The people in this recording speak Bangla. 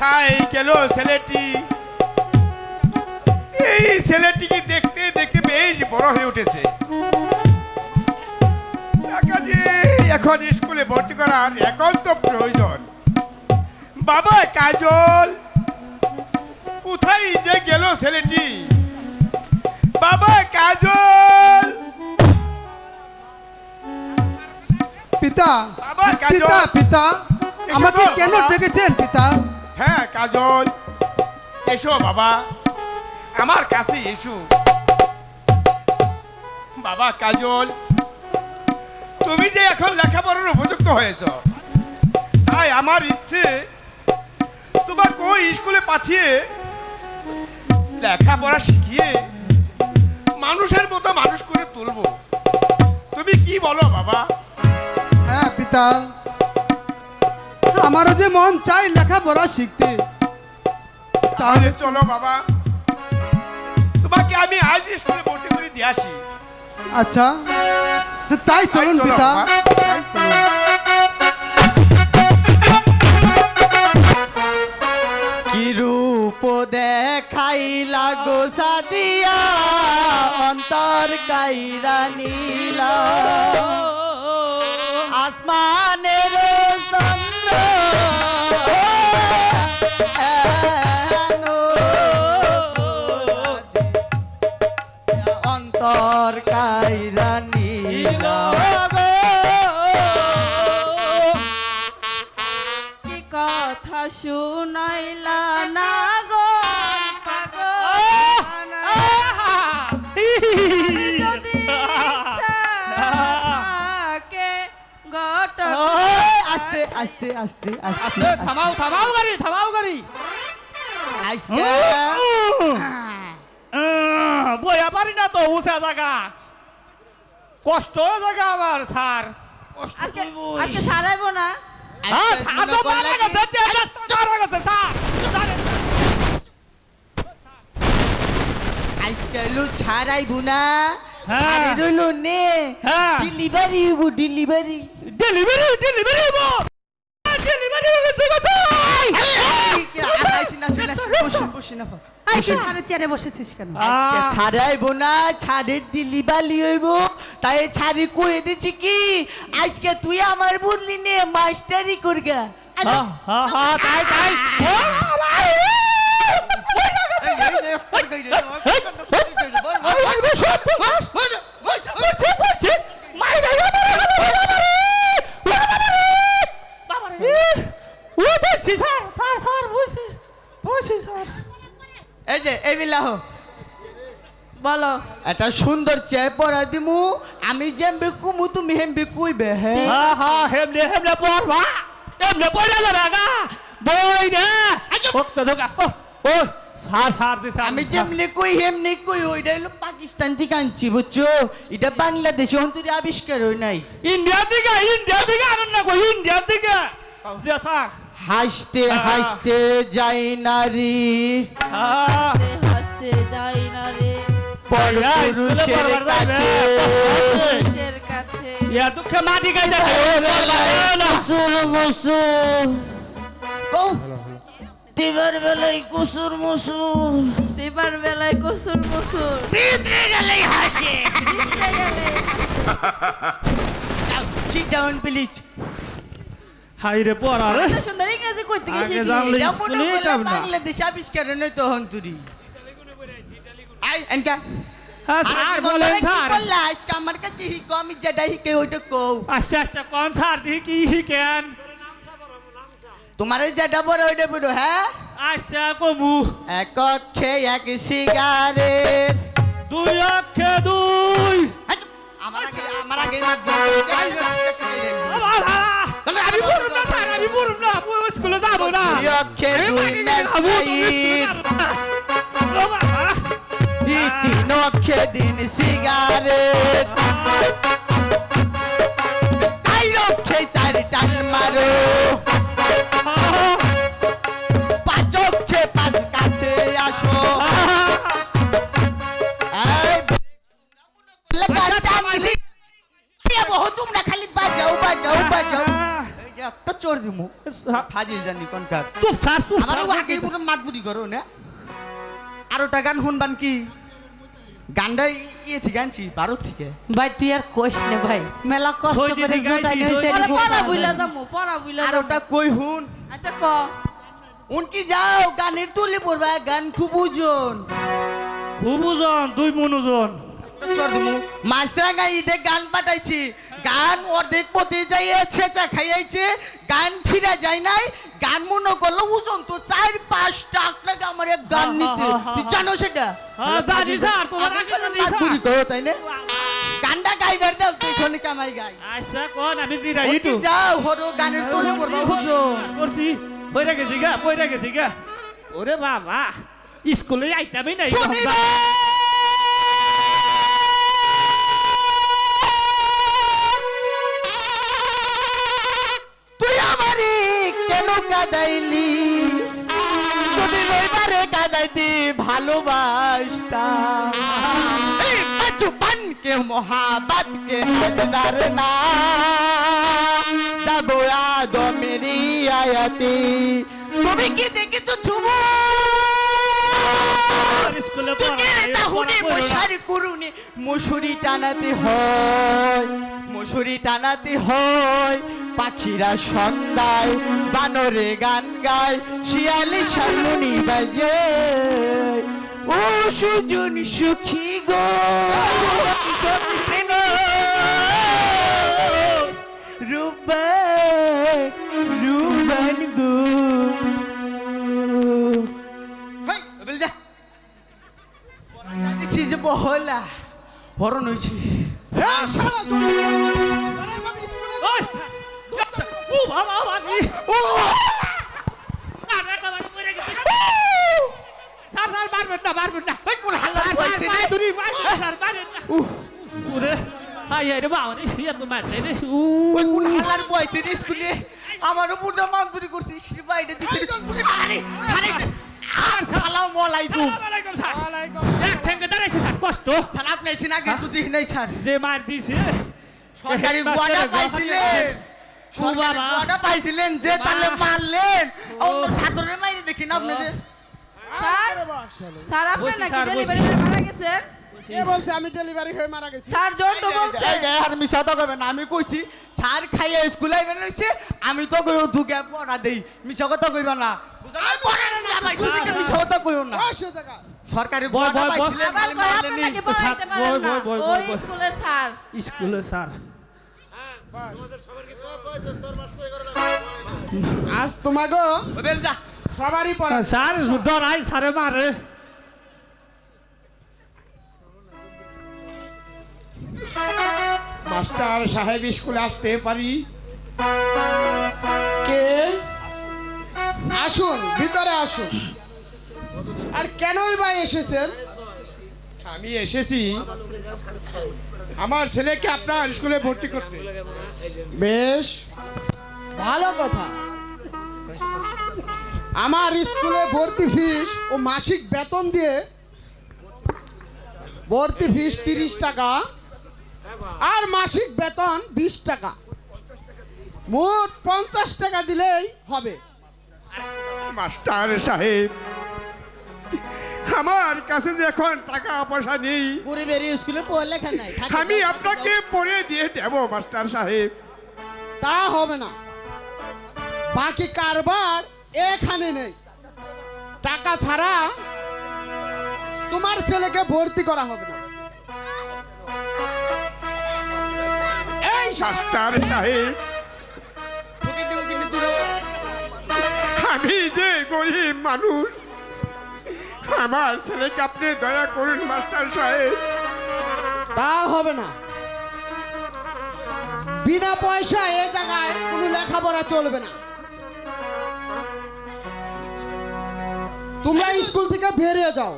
কোথায় গেল ছেলেটি? এই ছেলেটিকে দেখতে দেখতে বেশ বড় হয়ে উঠেছে। এখন স্কুলে ভর্তি করার একান্ত প্রয়োজন। বাবা কাজল কোথায় যে গেল ছেলেটি? বাবা কাজল! পিতা বাবা, কাজল। পিতা পিতা আমাকে কেন ডেকেছেন পিতা? হ্যাঁ কাজল। এসো বাবা। আমার কাছে এসো। বাবা, কাজল, তুমি যে এখন লেখাপড়ার উপযুক্ত হয়েছ, তাই আমার ইচ্ছে, তোমার ওই স্কুলে পাঠিয়ে লেখাপড়া শিখিয়ে মানুষের মতো মানুষ করে তুলবো। তুমি কি বলো বাবা? হ্যাঁ পিতা। আমারও যে মন চাই লেখাপড়া শিখতে। তাহলে চলো বাবা। তোমাকে আমি আজ স্কুলে ভর্তি করে দিয়ে আসি। আচ্ছা তাই চলুন চলো, পিতা। তাই চলুন। রূপ দেখাইলা গো সাদিয়া অন্তর কাইরা নীলা। আসমানের চন্দ্র আস্তে আস্তে আস্তে থামাও থামাও গাড়ি থামাও গাড়ি। আজকে বইয়া পারি না তো উঁচা জায়গা। কষ্ট হয়ে জায়গা আমার স্যার। আজকে আজকে ছাড়াইবো না? হ্যাঁ স্যার তো মারা গেছে টেবলেট মারা গেছে স্যার। আজকালু বুনা হ্যাঁ। রইল নে। হ্যাঁ। ডেলিভারি হইব ডেলিভারি ডেলিভারি ডেলিভারি হব ডেলিভারি হয়ে গেছে গো স্যার আই কি ছাড়ে চেয়ারে বসেছিস কেন ছাড়াই বোনা ছাড়ের ডেলিভারি হইব তাই ছাড়ি কয়ে দিছি কি আজকে তুই আমার বললি নে মাস্টারি করগা হ্যাঁ হ্যাঁ হ্যাঁ তাই তাই এই যে এই বিলাহ বলো। একটা সুন্দর চেয়ে পড়া দিমু আমি যেমবে কুমু তুমি হেমবে কুইবে হ্যাঁ হেমনে হেমনে পড়বা হেমনে পড়ে লাগা বই রে ওকে ধোকা ও স্যার স্যার জি স্যার আমি যেমনি কই হেমনি কই ওইটা হলো পাকিস্তান থেকে আনছি বুঝছ? এটা বাংলাদেশে অন্তরে আবিষ্কার হয় নাই। ইন্ডিয়া থেকে ইন্ডিয়া থেকে আনন্দ কো ইন্ডিয়া থেকে। জি স্যার। হাসতে হাসতে যাই নারী। হাসতে যাই না রে এই, স্কুলে পরপুরুষের। কাছে। পুরুষের কাছে। ইয়া দুঃখে মাটি মুসুর। দিবার বেলায় কুসুর মুসুর। দিবার বেলায় কসুর মসুর। ভিতরে গেলেই হাসে। ভিতরে গেলে সিট ডাউন প্লিজ হাই রে পড়া রে। সুন্দর ইংরেজি কই থেকে শিখলি এটা মনে করলাম। বাংলাদেশে আবিষ্কার নয় তো হন্তরি আই এনকা হ্যাঁ স্যার বলেন স্যার বললা আজকে আমার কাছে হিকো আমি যেটা হিকে ওইটা কও আচ্ছা আচ্ছা কোন স্যার দিহি কি হিকেন তোমার যেটা বড় ওইটা বড় হ্যাঁ আচ্ছা কমু এক এক সিগারেট দুই অক্ষে দুই আমার আগে আমার আগে হারা। আমি পড়ব না স্যার আমি পড়ব না পুরো স্কুলে যাব না আমি দুই মাটি গাই খাব, তুমি স্কুলে মেসাইট যাব না। ও বাবা। তিন অক্ষে দিন সিগারেট চার অক্ষে চার টান মারো চোর দিমু। ফাজিল জানি কোনকার চুপ স্যার চুপ আমারও স্যার, আগে পুরো মাতবুদি করো না? আরোটা গান শুনবান কি? গানটা ইয়ে থেকে আনছি ভারত থেকে। ভাই তুই আর কোষ নে ভাই। মেলা কষ্ট করে জোটাই পরে পড়া বুইলা যামু পড়া বুইলা আর ওটা কই হুন আচ্ছা ক। উনকি যাও গানের তুলে পড়বা গান খুব ওজন। খুব ওজন দুই মন ওজন। মাছরা গাইতে গান পাঠাইছি। গান অর্ধেক পথে যাইয়া ছেঁচা খাইয়াইছে গান ফিরা যায় নাই গান মনে করল ওজন তো চার পাঁচ টাক লাগে আমার এক গান নিতে। তুই। জানো সেটা? হ্যাঁ, জানি স্যার, তোমার। বুড়ি করো, তাই না? গানটা গাইবার দাও তুই খনি কামাই গাই। আচ্ছা কোন? আমি জিরা উনকি ইটু যাও হরো গানের তুলে পড়বা ওজন করছি। পয়রা গেছি গা পয়রা গেছি গা। ওরে বাবা স্কুলে আইতামই নাই কাদাইলি যদি রবিবারে কাদাইতি ভালোবাসতাম। কে মোহাবাত কে মজদার না। যাব আদমেরি আয়াতি। তুমি কি দেখেছ ছুমু স্কুলে মশারি করুনি মশুরি টানাতে হয় মশুরি টানাতে হয়। পাখিরা সন্ধ্যায় বানরে গান গায় শিয়ালি শালুনি বাজে। ও সুজন সুখী গো। হরণ হইছি ও বাবা বাবা। ও! আরে কাবারে পয়রা গেছি। স্যার স্যার মারবেন না মারবেন না। ওই কোন হাল্লা স্যার হইছে স্যার রে? তুমি মারবেন না, স্যার মারবেন না। উফ। ওরে আই আই রে বাবা রে ইয়া তো মারতে রে। ওই কোন হাল্লার বইছে রে স্কুলে? আমার উপর দা মানপুরি করছি শিবাইটা দিছি আরে আরে সালাম আলাইকুম। আলাইকুম স্যার। এক ঠেঙ্গে দাঁড়াইছে স্যার কষ্ট। সালাম নাইছি না কিন্তু দিই নাই স্যার। যে মার দিছে সরকারি গোয়াটা পাইছিলেন। বাবা। গোয়াটা পাইছিলেন যে তাহলে মারলেন। অন্য ছাত্রের মাইরে দেখি না আপনাদের। স্যার স্যার আপনি নাকি ডেলিভারি মারা গেছেন কে বলছে আমি ডেলিভারি হয়ে মারা গেছি? স্যার বলছে। আর মিছা তো কবে না আমি কইছি স্যার খাইয়ে স্কুলে আইবেন হইছে আমি তো কইও দুগে পড়া দেই। মিছা কথা কইবা না। পড়া না পাইছি দেখে মিছা কথা কইও না। সরকারি বয়, বয়, বয়। আবার কয় আপনি মারলেনই। নাকি পারেন না। বই, বই, বই, ওই স্কুলের স্যার। স্কুলে স্যার। আজ তোমাগো ও বেল যা। সবারই স্যার ডরাই স্যারে মারে। মাস্টার সাহেব স্কুলে আসতে পারি। আসুন ভিতরে আসুন। আর কেনই বা এসেছেন? আমি এসেছি আমার ছেলেকে আপনার স্কুলে ভর্তি করতে। বেশ ভালো কথা। আমার স্কুলে ভর্তি ফিস ও মাসিক বেতন দিয়ে ভর্তি ফিস তিরিশ টাকা আর মাসিক বেতন বিশ টাকা। মোট পঞ্চাশ টাকা দিলেই হবে। মাস্টার সাহেব আমার কাছে যে এখন টাকা পয়সা নেই গরিবের স্কুলে পড়ালেখা নাই আমি আপনাকে পড়ে দিয়ে দেব মাস্টার সাহেব। তা হবে না। বাকি কারবার এখানে নেই। টাকা ছাড়া তোমার ছেলেকে ভর্তি করা হবে না। এই মাস্টার সাহেব আমি যে গরিব মানুষ, আমার ছেলেকে আপনি দয়া করুন, মাস্টার সাহেব। তা হবে না। বিনা পয়সা এ জায়গায় কোনো লেখাপড়া চলবে না। তোমরা স্কুল থেকে বেরিয়ে যাও।